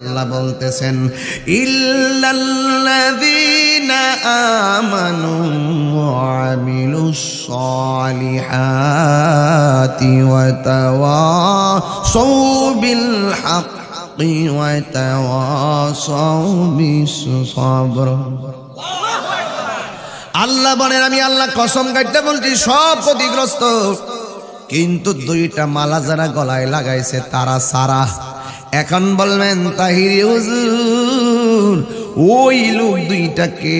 আল্লাহ বলতেছেন আমানু ওয়া সালিহাতি হাক্কি আল্লাহ বলেন, আমি আল্লাহ কসম কাটতে বলছি, সব ক্ষতিগ্রস্ত। কিন্তু দুইটা মালা যারা গলায় লাগাইছে, তারা সারা এখন বলবেন, তাহিরি ওই লোক দুইটাকে,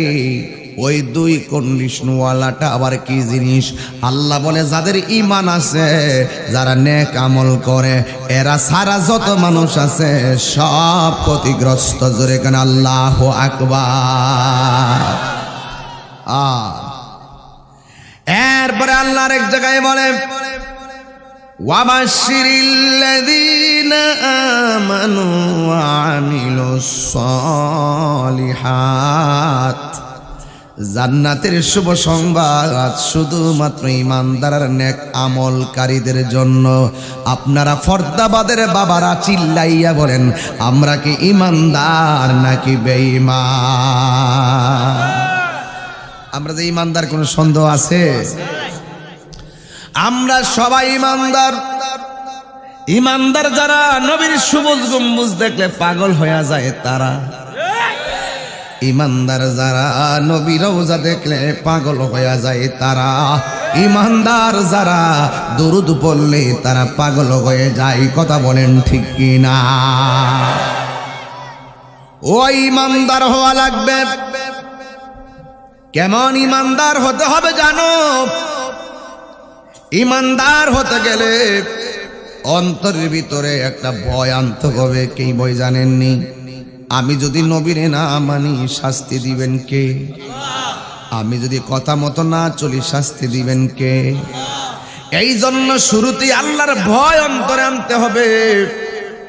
ওই দুই কন্ডিশনওয়ালাটা আবার কি জিনিস? আল্লাহ বলে, যাদের ইমান আছে, যারা নেক আমল করে, এরা সারা যত মানুষ আছে, সব ক্ষতিগ্রস্ত। জোরে কেন, আল্লাহ আকবার। আর এরপরে আল্লাহর এক জায়গায় বলে وبشر الذين آمنوا وعملوا الصالحات জান্নাতের শুভ সংবাদ শুধুমাত্র ইমানদার নেক আমলকারীদের জন্য আপনারা ফর্দাবাদের বাবারা চিল্লাইয়া বলেন আমরা কি ইমানদার নাকি বেঈমান আমরা যে ইমানদার কোনো সন্দেহ আছে আমরা সবাই ইমানদার। ইমানদার যারা নবীর সবুজ গম্বুজ দেখলে পাগল হয়ে যায় তারা। ইমানদার যারা নবী রওজা দেখলে পাগল হয়ে যায় তারা। ইমানদার যারা দরুদ পড়লে তারা পাগল হয়ে যায়, কথা বলেন ঠিক কিনা? ও ইমানদার হওয়া লাগবে। কেমন ইমানদার হতে হবে জানো? ইমানদার হতে গেলে অন্তরের ভিতরে একটা ভয় আনতে হবে। কে বই জানেননি? আমি যদি নবীরে না মানি, শাস্তি দিবেন কে? আমি যদি কথা মতো না চলি, শাস্তি দিবেন কে? এই জন্য শুরুতেই আল্লাহর ভয় অন্তরে আনতে হবে।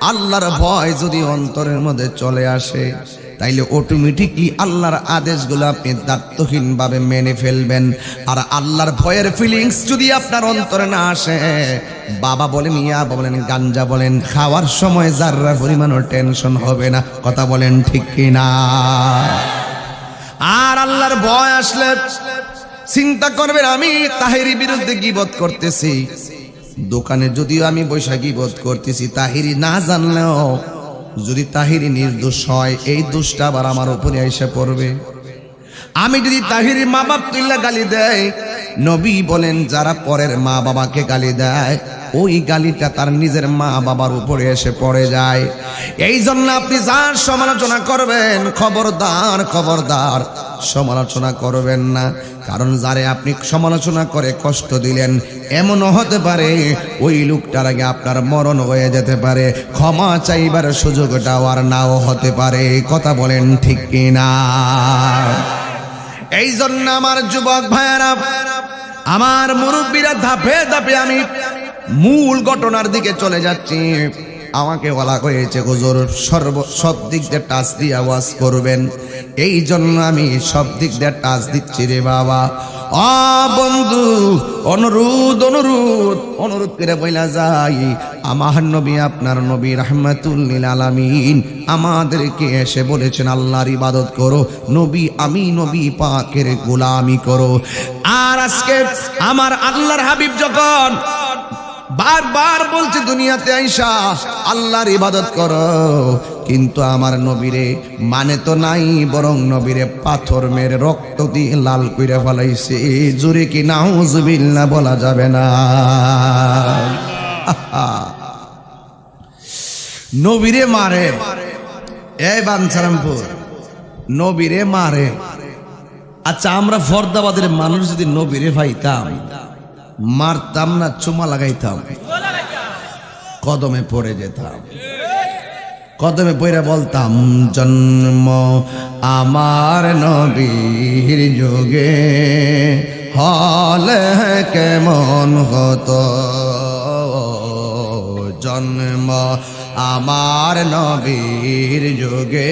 আল্লাহর ভয় যদি অন্তরের মধ্যে চলে আসে তাইলে অটোমেটিকলি আল্লাহর আদেশগুলো আপনি দায়িত্বহীনভাবে মেনে ফেলবেন। আর আল্লাহর ভয়ের ফিলিংস যদি আপনার অন্তরে না আসে, বাবা বলেন ইয়া বলেন, গাঞ্জা বলেন, খাওয়ার সময় যাররা পরিমাণও টেনশন হবে না। কথা বলেন ঠিক কিনা? আর আল্লাহর ভয় আসলে চিন্তা করবেন, আমি তাহেরি বিরুদ্ধে গিবত করতেছি। দোকানে যদিও আমি বৈশাখী বোধ করতেছি, তাহিরি না জানলেও যদি তাহিরি নির্দোষ হয়, এই দোষটা আবার আমার উপরে এসে পড়বে। আমি যদি তাহিরি মা বাপ তুল্লা গালি দেয়, নবী বলেন, যারা পরের মা বাবাকে গালি দেয় ওই গালিটা তার নিজের মা বাবার উপরে এসে পড়ে যায়। এই জন্য আপনি যার সমালোচনা করবেন, খবরদার খবরদার, সমালোচনা করবেন না। কারণ যারে আপনি সমালোচনা করে কষ্ট দিলেন, এমনও হতে পারে ওই লোকটার আগে আপনার মরণ হয়ে যেতে পারে, ক্ষমা চাইবার সুযোগটাও আর নাও হতে পারে। কথা বলেন ঠিক কিনা? এই জন্য আমার যুবক ভাইয়ারা, আমার মুরব্বীরা ধাপে ধাপে আমি মূল ঘটনার দিকে চলে যাচ্ছি। আমাকে বলা হয়েছে, হুজুর, সর্ব, সব দিক দিয়ে টাচ দিয়ে আওয়াজ করবেন। এই জন্য আমি সব দিক দিয়ে টাচ দিচ্ছি রে বাবা। অ বন্ধু, অনুরোধ অনুরোধ অনুরোধ করে বইলা যাই। আমার নবী, আপনার নবী রহমাতুল্লিল আলামিন আমাদেরকে এসে বলেছেন, আল্লাহর ইবাদত করো, নবী, আমি নবী পাকের গোলামি করো। আর আজকে আমার আল্লাহর হাবিব যখন বারবার বলছে দুনিয়াতে আইসা, আল্লাহর ইবাদত করো। কিন্তু আমার নবীরে মানে তো নাই, বরং নবীরে পাথর মেরে রক্ত দিয়ে লাল কইরা ফলাইছে। জোরে কি নাউজুবিল্লাহ বলা যাবে না। নবীরে মারে। এই বাঞ্ছারামপুর নবীরে মারে। আচ্ছা আমরা ফরদাবাদের মানুষ যদি নবীরে পাইতাম মারতাম না, চুমা লাগাইতাম। কদমে পড়ে যেতাম। কদমে পড়ে বলতাম, জন্ম আমার নবীর যুগে হলে কেমন হতো? জন্ম আমার নবীর যুগে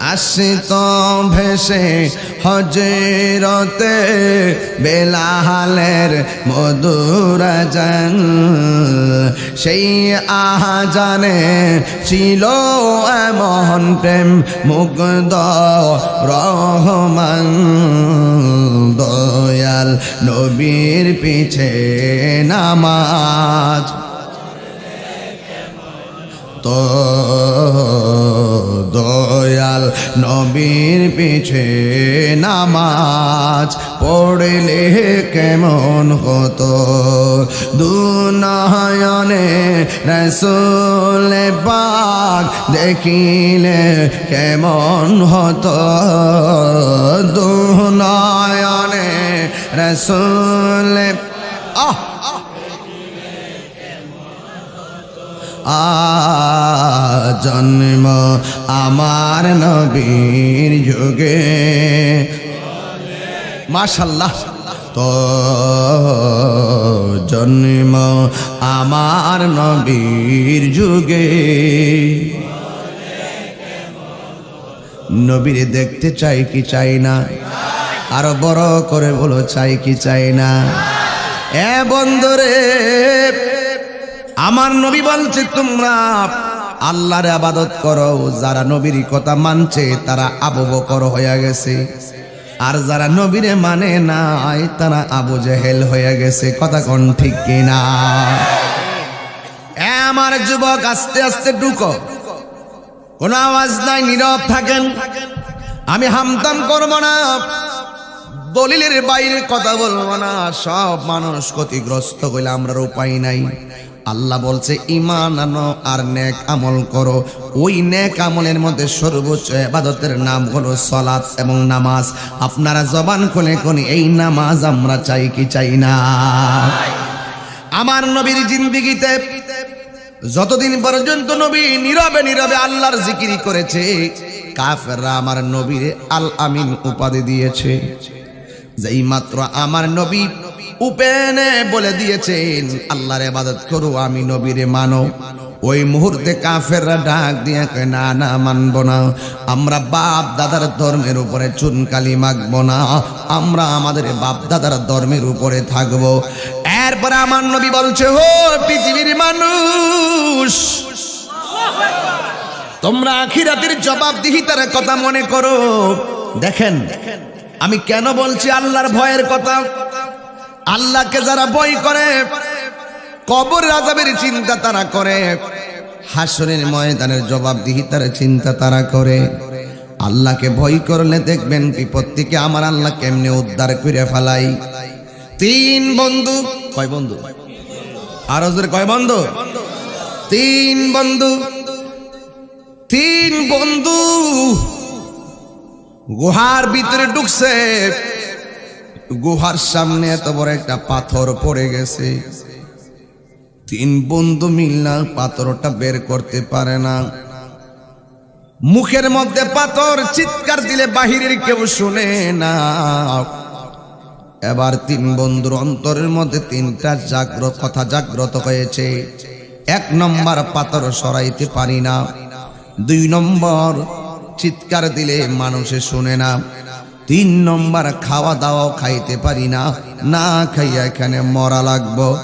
আসিত ভেসে হজরতে বেলাহালের মধুরাজন সেই আহাজানে ছিল এমন প্রেম মুগ্ধ, রহমান। দয়াল নবীর পিছে নামাজ দয়াল নবীর পিছে নামাজ পড়লে কেমন হতো? দুনয়নে রসুল পাক দেখিলে কেমন হতো? দুনয়নে রসুল আহ! জন্ম আমার নবীর যুগে। মাশাল্লাহ। তো জন্ম আমার নবীর যুগে। নবীর দেখতে চাই কি চাই না? আরও বড় করে বলো, চাই কি চাই না? এ বন্ধুরে আমার নবী বলছে, তোমরা আল্লাহর আবাদত করো, যারা নবীর কথা মানছে, তারা আবু বকর হয়ে গেছে। আর যারা নবীরে মানে নাই, তারা আবু জেহেল হয়ে গেছে। কথা কোন ঠিক কিনা? আমার যুবক, আস্তে আস্তে ঢুকো। কোন আওয়াজ নাই, নীরব থাকেন। আমি হামতাম করব না। দলিলের বাইরে কথা বলব না। সব মানুষ ক্ষতিগ্রস্ত হইলে আমরা উপায় নাই। আল্লাহ বলছে ইমান আনো আর নেক আমল করো। ওই নেক আমলের মধ্যে সর্বোচ্চ এবাদতের নাম হলো সলাৎ এবং নামাজ। আপনারা জবান খুলে কোন এই নামাজ আমরা চাই কি চাই না? আমার নবীর জিন্দিগিতে যতদিন পর্যন্ত নবী নীরবে নীরবে আল্লাহর জিকিরি করেছে, কাফেররা আমার নবীর আল আমিন উপাধি দিয়েছে। যেই মাত্র আমার নবী উপেনে বলে দিয়েছেন আল্লাহর ইবাদত করো আমি নবীরে মানো। ওই মুহূর্তে কাফেররা ডাক দিয়ে কয়, না না মানব না। আমরা বাপ দাদার ধর্মের উপরে চুনকালি মাখব না। আমরা আমাদের বাপ দাদার ধর্মের উপরে থাকব। এরপরে আমার নবী বলছে হো পৃথিবীর মানুষ তোমরা আখিরাতের জবাবদিহিতার কথা মনে করো। দেখেন আমি কেন বলছি আল্লাহর ভয়ের কথা? আল্লাহকে যারা ভয় করে, কবর রাজাবের চিন্তা তারা করে হাসনের ময়দানের জবাবদিহিতার চিন্তা তারা করে। আল্লাহকে ভয় করলে দেখবেন বিপদ থেকে আমার আল্লাহ কেমনে উদ্ধার করে ফেলাই। তিন বন্ধু, কয় বন্ধু? আরও কয় বন্ধু? তিন বন্ধু তিন বন্ধু। গুহার ভিতরে ঢুকছে। গুহার সামনে এত বড় একটা পাথর পড়ে গেছে। তিন বন্ধু মিলনা পাথরটা বের করতে পারে না। মুখের মধ্যে পাথর চিৎকার দিলে বাহিরের কেউ শুনে না। এবার তিন বন্ধুর অন্তরের মধ্যে তিনটা জাগ্রত কথা জাগ্রত হয়েছে। এক নম্বর পাথর সরাইতে পারি না। দুই নম্বর চিৎকার দিলে মানুষে শুনে না। তিন নম্বর খাওয়া দাওয়াও খাইতে পারি না। না খাইয়া এখানে মরা লাগবো।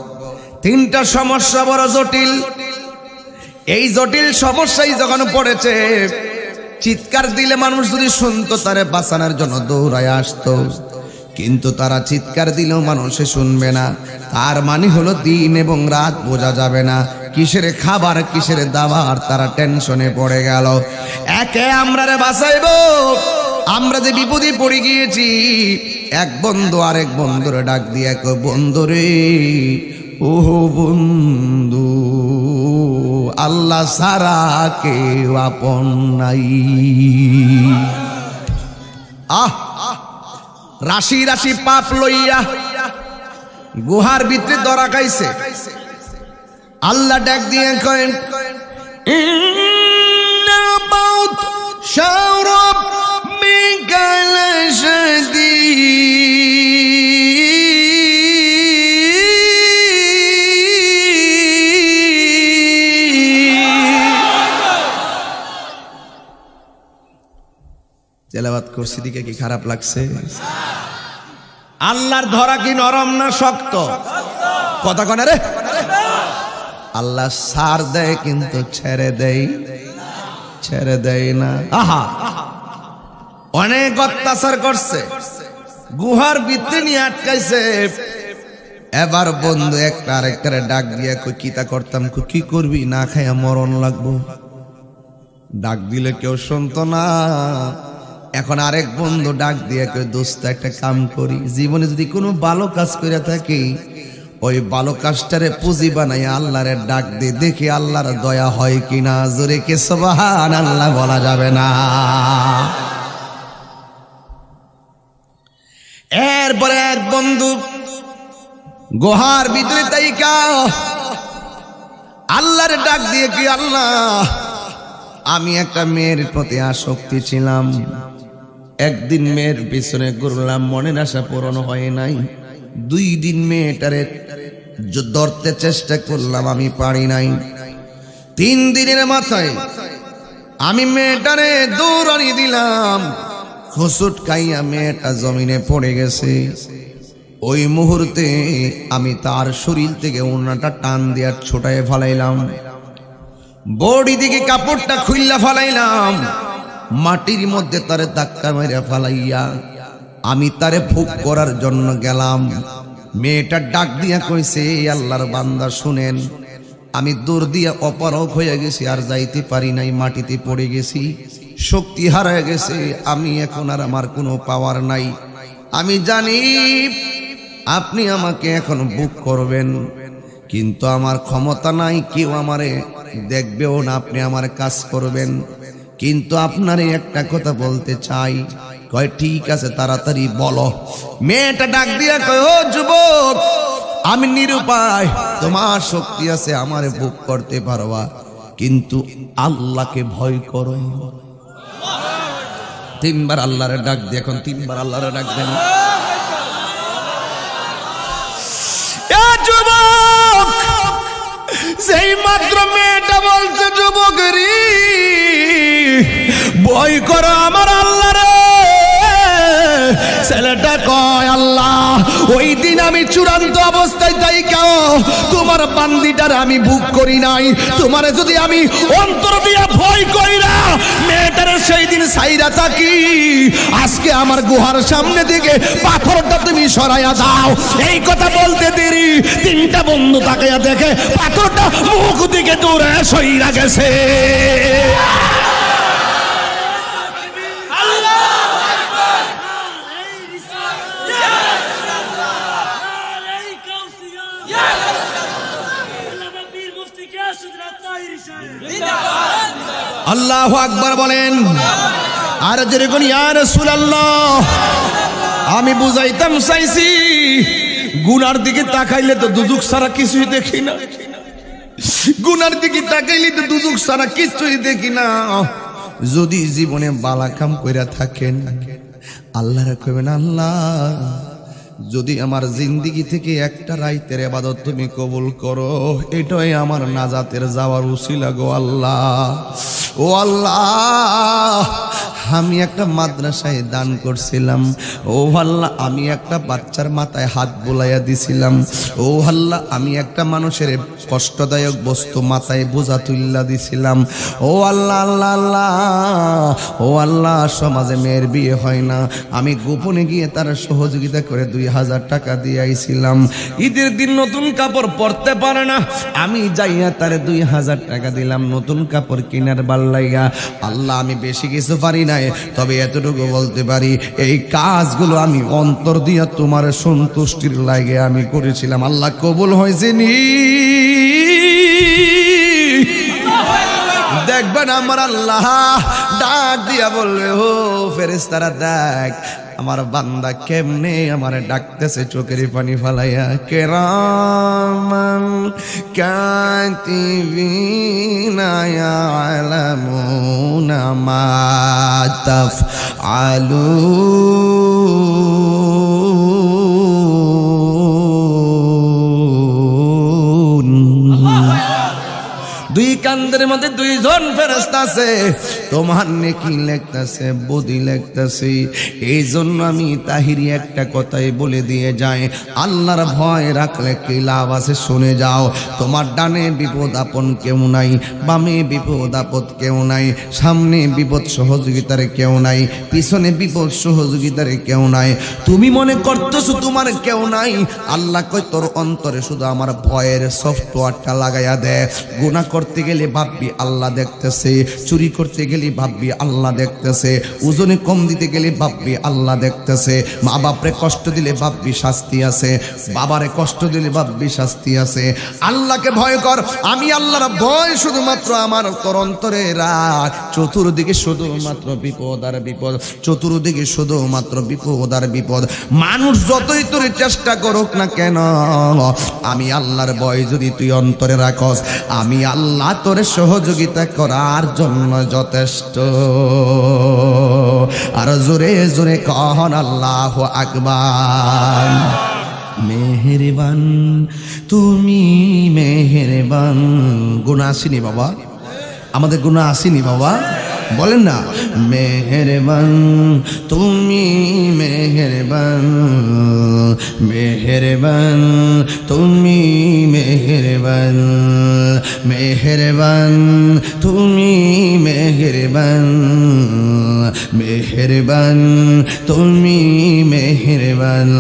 তিনটা সমস্যা বড় জটিল। এই জটিল সমস্যাই যখন পড়েছে, চিৎকার দিলে মানুষ যদি শুনতো, তারে বাঁচানোর জন্য দৌড়ায় আসতো। কিন্তু তারা চিৎকার দিলেও মানুষে শুনবে না। তার মানে হলো দিন এবং রাত বোঝা যাবে না। কিসের খাবার, কিসের দাবার, তারা টেনশনে পড়ে গেল। একে আমরা রে বাঁচাইব। আমরা যে বিপদে পড়ে গিয়েছি, এক বন্ধু আর এক বন্ধুরে ডাক দিয়ে এক বন্ধুরে ও বন্ধু, আল্লাহ সারা কেউ আপন নাই। আহ, রাশি রাশি পাপ লইয়া গুহার ভিতরে দরা খাইছে। আল্লাহ ডাক দিয়ে কয়েন সৌরভ شرب منك তেলাবাত করছি দিকে কি খারাপ লাগছে আল্লাহর ধরা কি নরম না শক্ত কথা কনে রে আল্লাহ সার দেয় কিন্তু ছেড়ে দেয় ছেড়ে দেয় না আহা অনেক অত্যাচার করছে। গুহার ভিতরে নিয়ে আটকাইছে। এবার বন্ধু একটা আরেকটারে ডাক দিয়া কই কিতা করতাম? কি করবি? না খাইয়া মরণ লাগবো। ডাক দিলে কেউ শুনতো না। এখন আরেক বন্ধু ডাক দিয়ে কেউ দোস্ত, একটা কাম করি। জীবনে যদি কোনো ভালো কাজ করে থাকি, ওই ভালো কাজটারে পুঁজি বানাই আল্লাহরে ডাক দিয়ে দেখি আল্লাহর দয়া হয় কিনা। জোরে কে সবাহান আল্লাহ বলা যাবে না। এরপরে এক বন্ধু গোহার ভিতরে তাইকা, আল্লাহরে ডাক দিয়ে কি, আল্লাহ, আমি একটা মেয়ের প্রতি আসক্তি ছিলাম। একদিন মেয়ের পিছনে ঘুরলাম, মনের আশা পূরণ হয় নাই। দুই দিন মেয়েটারে ধরতে চেষ্টা করলাম, আমি পারি নাই। তিন দিনের মাথায় আমি মেয়েটারে দৌড়ানি দিলাম। খুসুট খাইয়া মেয়েটা জমিনে পড়ে গেছে। ওই মুহূর্তে আমি তার শরীর থেকে ওনাটা টান দিয়া ছোটায় ফালাইলাম। বডি দিকে কাপড়টা খুললা ফালাইলাম। মাটির মধ্যে তারে ধাক্কা মেরে ফালাইয়া আমি তারে ভোগ করার জন্য গেলাম। মেয়েটা ডাক দিয়া কইছে, "এই আল্লাহর বান্দা, শুনেন, আমি দূর দিয়া অপারক হয়ে গেছি, আর যাইতে পারি নাই, মাটিতে পড়ে গেছি। শক্তি হারায় গেছে, আমি এখন আর আমার কোনো পাওয়ার নাই। আমি জানি আপনি আমাকে এখন বুক করবেন, কিন্তু আমার ক্ষমতা নাই, কেউ আমারে দেখবেও না, আপনি আমার কাজ করবেন। কিন্তু আপনারে একটা কথা বলতে চাই, কয়, ঠিক আছে, তাড়াতাড়ি বলো। মেয়েটা ডাক দিয়া কয়, ও যুবক, আমি নিরুপায়, তোমার শক্তি আছে আমারে বুক করতে পারবা, কিন্তু আল্লাহকে ভয় করো। তিনবার আল্লাহরে ডাক দিয়ে এখন তিনবার আল্লাহরে ডাক দেন। সেই মাত্র মেয়েটা বলছে, যুবক বই করো আমার আল্লাহ রে ছেলেটা কয়, আল্লাহ, ওই দিন আমি চূড়ান্ত অবস্থায় তাই কেউ তোমার বান্দিটার আমি বুক করি নাই। তোমারে যদি আমি অন্তর দিয়া ভয় করি না, মেয়েটার সেই দিন সাইরা থাকি। আজকে আমার গুহার সামনে দিকে পাথরটা তুমি সরাইয়া দাও। এই কথা বলতে দেরি, তিনটা বন্ধু তাকাইয়া দেখে পাথরটা মুখ দিকে দূরে সইরা গেছে। আল্লাহ আকবর বলেন। আর যেরকম ইয়ার সুলাল্লাহ আমি বুঝাইতাম চাইছি, গুনার দিকে তাকাইলে তো দুদুক সারা কিছুই দেখি না। গুনার দিকে তাকাইলে তো দুদুক সারা কিছুই দেখি না। যদি জীবনে বালা কাম কইরা থাকেন, আল্লাহরে কইবেন, আল্লাহ যদি আমার জিন্দিগি থেকে একটা রাইতের এবাদত তুমি কবুল করো, এটাই আমার নাজাতের যাওয়ার উশিলা গো আল্লাহ। ও আল্লাহ! আমি একটা মাদ্রাসায় দান করছিলাম। ও আল্লাহ, আমি একটা বাচ্চার মাথায় হাত বোলাইয়া দিছিলাম। ও আল্লাহ, আমি একটা মানুষের কষ্টদায়ক বস্তু মাথায় বোঝা তুল্লা দিছিলাম। ও আল্লাহ আল্লাহ আল্লাহ। ও আল্লাহ, সমাজে মেয়ের বিয়ে হয় না। আমি গোপনে গিয়ে তার সহযোগিতা করে দুই হাজার টাকা দিয়ে আইছিলাম। ঈদের দিন নতুন কাপড় পরতে পারে না। আমি যাইয়া তারে দুই হাজার টাকা দিলাম নতুন কাপড় কিনার বাল্লাইয়া। আল্লাহ, আমি বেশি কিছু পারি নাই তবে এতটুকু বলতে পারি, এই কাজগুলো আমি অন্তর দিয়া তোমার সন্তুষ্টির লাগে আমি করেছিলাম। আল্লাহ কবুল হয়েছে নি? দেখবেন আমার আল্লাহ ডাক দিয়া বলবে, ও ফেরেস্তারা দেখ আমার বান্দা কেমনে আমার ডাকতেছে চোখের পানি ফালাইয়া কেরামান কাতিবিনা মাতাফ মা দুই কান্দের মধ্যে দুইজন ফেরস্তা আছে। তোমার নেকি লেখতেছে বদি লেখতেছে। এই জন্য আমি তাহিরি একটা কথাই বলে দিয়ে যাই। আল্লাহর ভয় রাখলে কি লাভ আছে শুনে যাও। তোমার ডানে বিপদ আপন কেউ নাই, বামে বিপদ আপদ কেউ নাই, সামনে বিপদ সহযোগিতার কেউ নাই, পিছনে বিপদ সহযোগিতার কেউ নাই। তুমি মনে করতেছো তোমার কেউ নাই? আল্লাহ কই তোর অন্তরে শুধু আমার ভয়ের সফটওয়্যারটা লাগাইয়া দে। গুণা করতে গেলে ভাববি আল্লাহ দেখতেছে, চুরি করতে গেলে ভাববি আল্লাহ দেখতেছে, ওজনে কম দিতে গেলে ভাববি আল্লাহ দেখতেছে মা বাপরে কষ্ট দিলে ভাববি শাস্তি আছে, বাবারে কষ্ট দিলে ভাববি শাস্তি আছে। আল্লাহকে ভয় কর, আমি আল্লাহর ভয় শুধুমাত্র আমার তোর অন্তরে রাখ। চতুর্দিকে শুধুমাত্র বিপদ আর বিপদ, চতুর্দিকে শুধুমাত্র বিপদ আর বিপদ। মানুষ যতই তোর চেষ্টা করুক না কেন, আমি আল্লাহর ভয় যদি তুই অন্তরে রাখস, আমি আল্লাহ তোর সহযোগিতা করার জন্য যথেষ্ট। আর জোরে জোরে কহন আল্লাহ আকবার। মেহেরবান, তুমি মেহেরবান। গুণা আসিনি বাবা? আমাদের গুণা আসিনি বাবা? বলেন না। মেহেরবান, তুমি মেহেরবান। মেহেরবান, তুমি মেহেরবান। মেহেরবান, তুমি মেহেরবান। মেহেরবান, তুমি মেহেরবান।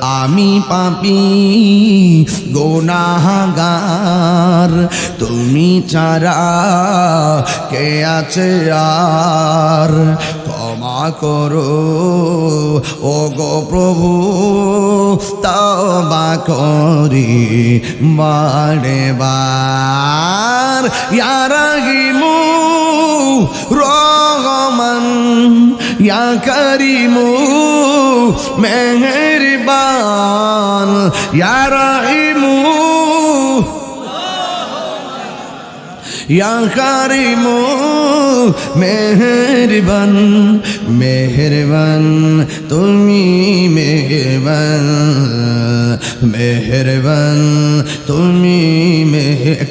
আমি পাপি গোনাগার তুমি চারা কে আছে আর ক্ষমা করো। ও গো প্রভু তবা করি বারে বার ইয়ারাহিমু রহমান, ইয়া করিমু, মেহেরবান। ইয়া ইয়া কারিমু মেহেরবান মেহেরবান, তুমি মেহেরবান মেহেরবান, তুমি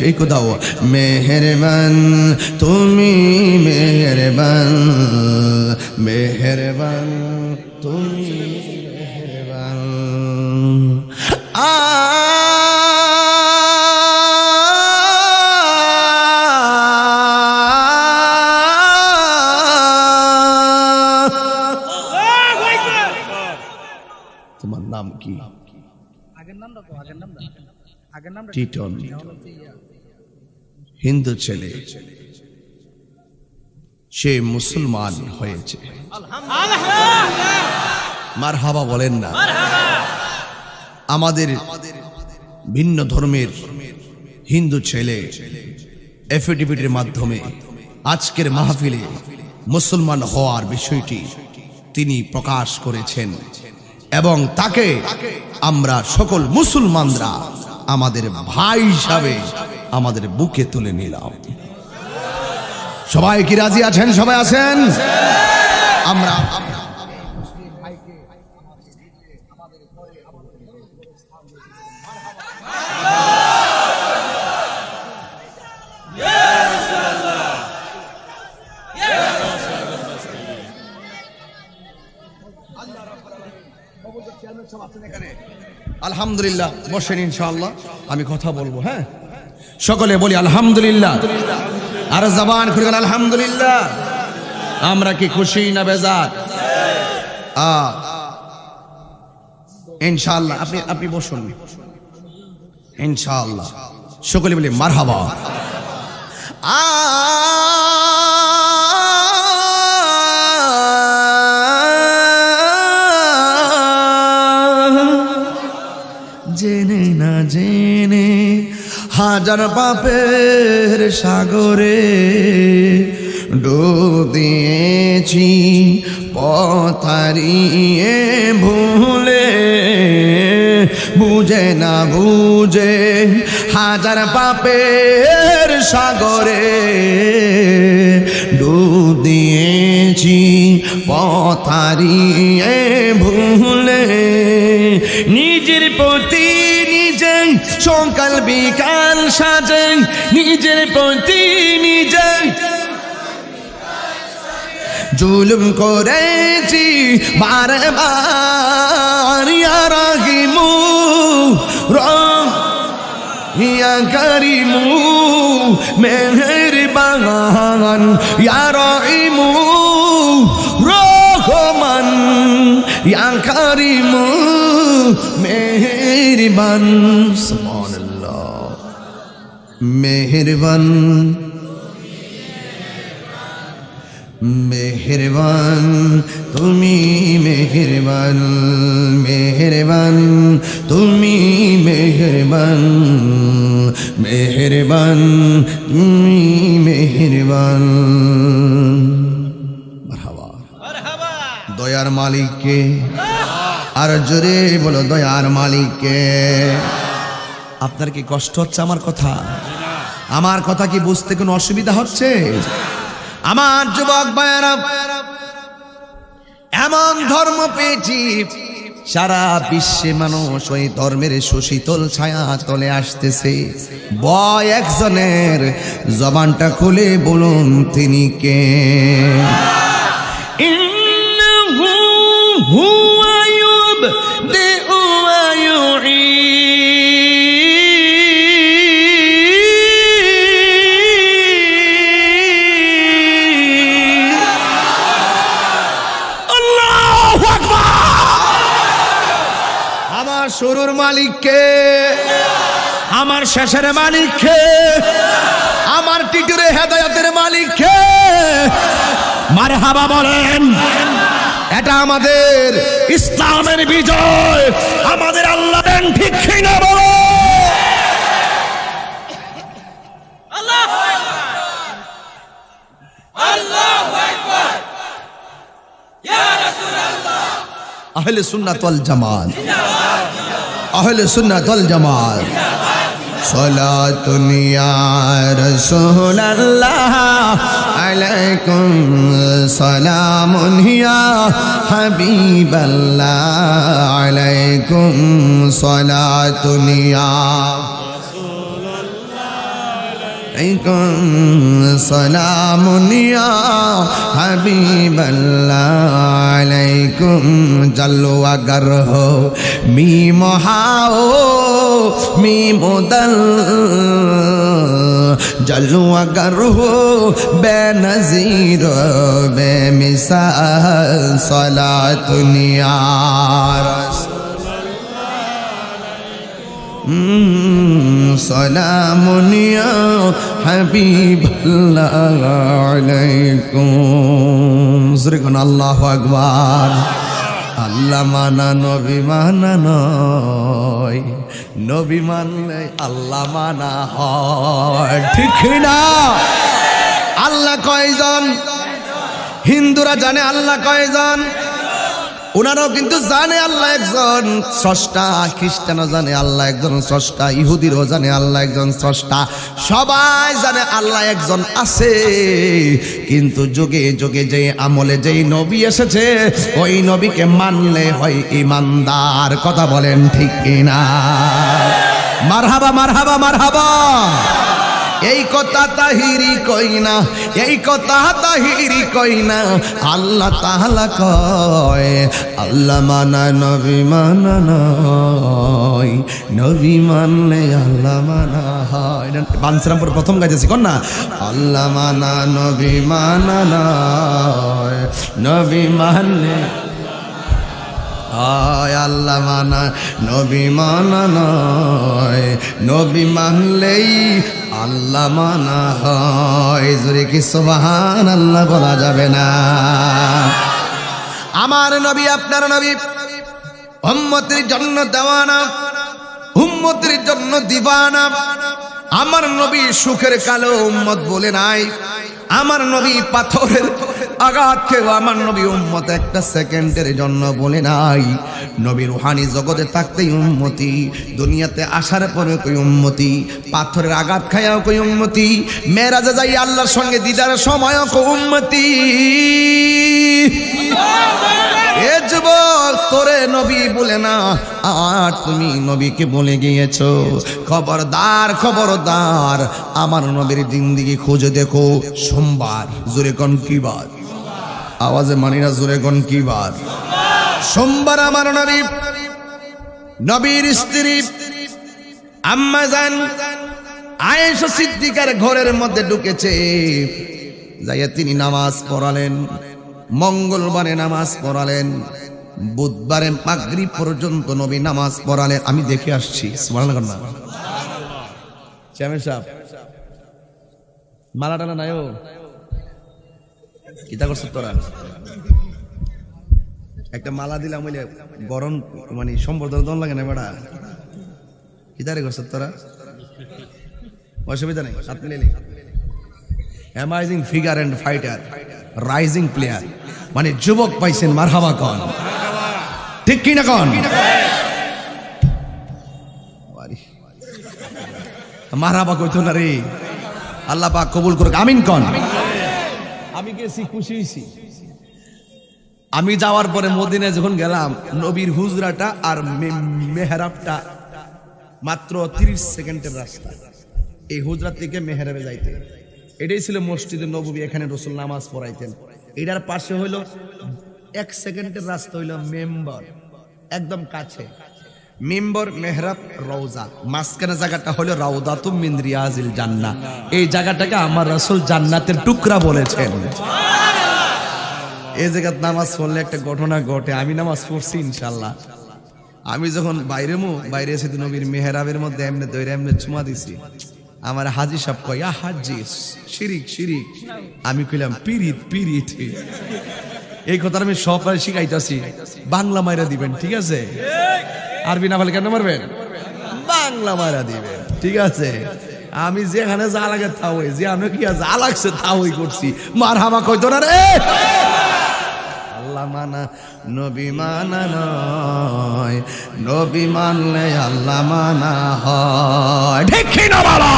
একটু দাও, মেহেরবান, তুমি মেহেরবান মেহেরবান, তুমি মেহেরবান। তোমার টিটন হিন্দু ছেলে, সে মুসলমান হয়েছে। মার হাবা বলেন না। আমাদের ভিন্ন ধর্মের হিন্দু ছেলে এফিডেভিটের মাধ্যমে আজকের মাহফিলে মুসলমান হওয়ার বিষয়টি তিনি প্রকাশ করেছেন এবং তাকে আমরা সকল মুসলমানরা আমাদের ভাই হিসাবে আমাদের বুকে তুলে নিলাম। সবাই কি রাজি আছেন? সবাই আছেন? আমরা আলহামদুলিল্লাহ, বসেন ইনশাআল্লাহ, আমি কথা বলব হ্যাঁ? সকলে বলি আলহামদুলিল্লাহ। আর জবান খুলে আলহামদুলিল্লাহ। আমরা কি খুশি না বেজার? আ, ইনশাআল্লাহ, আপনি আপনি বসুন। ইনশাআল্লাহ, সকলে বলি মারহাবা। আ হাজার পাপের সাগরে দিয়েছি পথারিয়ে ভুলে। বুঝে না বুঝে হাজার পাপের সাগরে দিয়েছি পথারিয়ে ভুলে। সকাল বিকাল সাজে, নিজের প্রতি নিজে। জুলুম করেছি বারে বার রাগিমু ইয়া করিমু, মেহেরবান, ইয়া রহিমু, রহমান, ইয়া করিমু, মেহেরবান। সুবহানাল্লাহ মেহেরবান মেহেরবান, তুমি মেহেরবান মেহেরবান, তুমি মেহেরবান মেহেরবান, তুমি মেহেরবান। দয়ার মালিককে, আর জোরে বলো দয়ার মালিককে আপনার কি কষ্ট হচ্ছে আমার কথা? আমার কথা কি বুঝতে কোনো অসুবিধা হচ্ছে? আমার যুবক এমন ধর্ম পেয়েছি, সারা বিশ্বে মানুষ ওই ধর্মের সুশীতল ছায়া তলে আসতেছে। বয় একজনের জবানটা খুলে বলুন, তিনি কে? মালিককে। আমার শেষের মালিককে। আমার টিটুরে হেদায়তের মালিককে। মারে হাবা বলেন, এটা আমাদের ইসলামের বিজয়। আমাদের আল্লাহ ঠিক না বলো। আহলে সুন্নাত ওয়াল জামাত। আহলে সুন্নাত ওয়াল জামাত। সালাতুন ইয়া রাসূলুল্লাহ আলাইকুম সালামুন ইয়া হাবিবাল্লাহ আলাইকুম সালাতুন ইয়া। عليكم سلام يا حبيب الله عليكم جلوة گرہ می محاو می مدل جلوة گرہ بے نظیر بے مثال صلاة نیا সালামুন ইয়া হাবিবাল্লাহ আলাইকুম। শ্রী কোন আল্লাহু আল্লাহ মানা নবী মানা নয়, নবী মানলে আল্লাহ মানা হয়। ঠিক না আল্লাহ কয়জন? হিন্দুরা জানে আল্লাহ কয়জন? ওনারাও কিন্তু জানে আল্লাহ একজন স্রষ্টা, খ্রিস্টানও জানে আল্লাহ একজন স্রষ্টা, ইহুদিরও জানে আল্লাহ একজন স্রষ্টা, সবাই জানে আল্লাহ একজন আছে। কিন্তু যুগে যুগে যে আমলে যেই নবী এসেছে, ওই নবীকে মানলে হয় ইমানদার। কথা বলেন ঠিক কিনা? মারহাবা মারহাবা মারহাবা। এই কথা তাহিরি কই না, এই কথা তাহিরি কই না। আল্লাহ তাহলা কয়, আল্লাহ মানা নবী মানা নয়, নবী মানলে আল্লাহ মানা হয়। বানসরামপুর প্রথম গাইতেছি, কন না? আল্লাহ মানা নবী মানা নয়, নবী মানলে আয় আল্লাহ মানা নবী মানা নয়, নবী মানলেই আল্লাহ মানা হয়। জুড়ে কি সোবাহান আল্লাহ বলা যাবে না? আমার নবী, আপনার নবী উম্মতের জন্য দেওয়ানা হুম্মতির জন্য দিবানা। আমার নবী সুখের কালো উম্মত বলে নাই। আমার নবী পাথরের আঘাত খেয়ে আমার নবী উম্মত একটা সেকেন্ডের জন্য বলে নাই। নবী রুহানি জগতে থাকতেই উম্মতি, দুনিয়াতে আসার পরে কই উম্মতি, পাথরের আঘাত খায়াও কই উম্মতি, মেরাজে যাই আল্লাহর সঙ্গে দিদার সময়ও কই যুবক, তোরে নবী বলে না, আর তুমি নবীকে বলে গিয়েছো। খবরদার খবরদার, আমার নবীর দিন দিকে খুঁজে দেখো, সোমবার, জোরে কোন কি বার আওয়াজে মানি না জোরে কোন কি বার সোমবার আমার নবী, নবীর স্ত্রী, আম্মা জান, আয়েশা সিদ্দিকার ঘরের মধ্যে ঢুকেছে। যাইয়া তিনি নামাজ পড়ালেন, মঙ্গলবারে নামাজ পড়ালেন, বুধবারে মাগরি পর্যন্ত নবী নামাজ পড়ালেন। আমি দেখে আসছি সাহেব মালা টানা নাই ও? কিতা করছ তোরা? একটা মালা দিলাম বলে গরম মানে সম্বর্ধনা দন লাগে না বেড়া? কিতারে করছ তোরা? অসুবিধা নেই সাত মিলে amazing figure and fighter rising player মানে যুবক পাইছেন, মারহাবা কন। ঠিক কি না কন মারহাবা কইতো না রে। আল্লাহ পাক কবুল করুক, আমিন কন। আমি গেছি, খুশি হয়েছি আমি যাওয়ার পরে মদিনায় যখন গেলাম, নবীর হুজরাটা আর মেহরাবটা মাত্র তিরিশ সেকেন্ডের রাস্তা। এই হুজরা থেকে মেহরাবে যাইতে। এটাই ছিল মসজিদে নবী এখানে রসুল নামাজ পড়াইতেন। এটার পাশে হইল, এক সেকেন্ডের রাস্তা হইল মেম্বার, একদম কাছে। মেম্বর মেহরাব রওজা। মাঝখানে জায়গাটা হলো রাউদা মিন্দ্রিয়াজিল জান্না এই জায়গাটাকে আমার রসুল জান্নাতের টুকরা বলেছেন। এই জায়গাত নামাজ পড়লে একটা ঘটনা ঘটে, আমি নামাজ পড়ছি ইনশাল্লাহ আমি যখন বাইরে মু, বাইরে এসে নবীর মেহরাবের মধ্যে এমনি দৈরে এমনি চুমা দিছি। আমার হাজি সাহেব কয় হাজি, শিরিক শিরিক। আমি কইলাম, পিরিত পিরিত। এই কথা আমি সব শিখাইতাছি। বাংলা মাইরা দিবেন, ঠিক আছে? আরবি না বলে কেন মারবেন? বাংলা মাইরা দিবেন ঠিক আছে? আমি যেখানে যা লাগে তা যে আমি কি যা লাগছে তা করছি। মার হামা কইতো না রে? আল্লাহ মানা, নবী মানা নয়। নবী মানলে আল্লাহ মানা হয়। ঠিক না বলো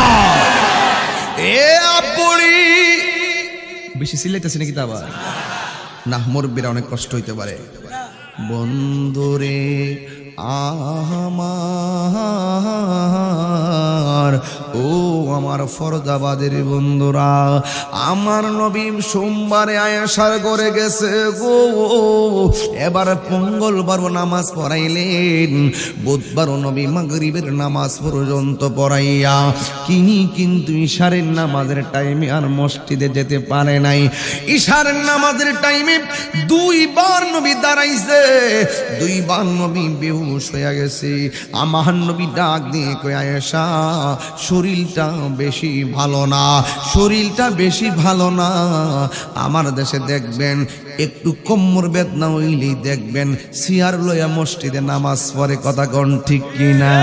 এ আপুড়ি বেশি সিলাইতেছি নাকি তা আবার? না, মুরব্বীরা অনেক কষ্ট হইতে পারে। বন্ধুরে আমার ও আমার ফরদাবাদের বন্ধুরা, আমার নবী সোমবারে আয়াসার করে গেছে গো। এবার মঙ্গলবার নামাজ পড়াইলেন, বুধবার নবী মাগরিবের নামাজ পর্যন্ত পড়াইয়া কিনি কিন্তু ইশারের নামাজের টাইমে আর মসজিদে যেতে পারে নাই। ইশারের নামাজের টাইমে দুইবার নবী দাঁড়াইছে, দুইবার নবী বেহুশ হয়ে গেছে। আমার নবী ডাক দিয়ে কয়ে, আয়েশা শরীরটা বেশি ভালো না, শরীরটা বেশি ভালো না। আমার দেশে দেখবেন, একটু কোমর বেদনা হইলেই দেখবেন সিয়ার লইয়া মসজিদে নামাজ পড়ে, কথা কন ঠিক কিনা?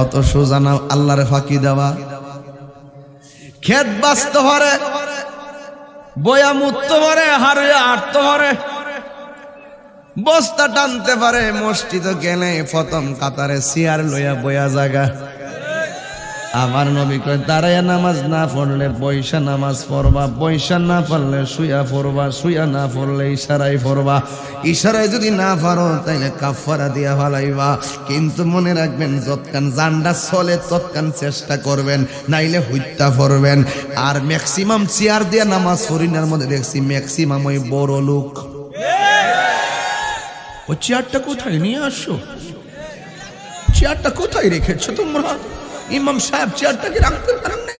অত সোজা না, আল্লাহরে ফাঁকি দেওয়া। খেত বাঁচতে পারে, বয়া মুততে পারে হারে আটতে পারে, বস্তা টানতে পারে, মসজিদ গেলে প্রথম কাতারে সিয়ার লইয়া বয়া জাগা। আমার নবী কয় দাঁড়াইয়া নামাজ না পড়লে পয়সা নামাজ পড়বা পয়সা না পড়লে শুয়া পড়বা, শুয়া না পড়লে ইশারাই পড়বা। ইশারায় যদি না পারো, তাইলে কাফারা দিয়া ফালাইবা। কিন্তু মনে রাখবেন যৎকান জান্ডা চলে তৎকান চেষ্টা করবেন, নাইলে হত্যা পড়বেন আর ম্যাক্সিমাম চেয়ার দিয়া নামাজ পড়িনার মধ্যে দেখছি ম্যাক্সিমাম ওই বড় লোক। ও চেয়ারটা কোথায়? নিয়ে আসো। চেয়ারটা কোথায় রেখেছো তোমরা? इमाम साहब चेयर तक रंग तो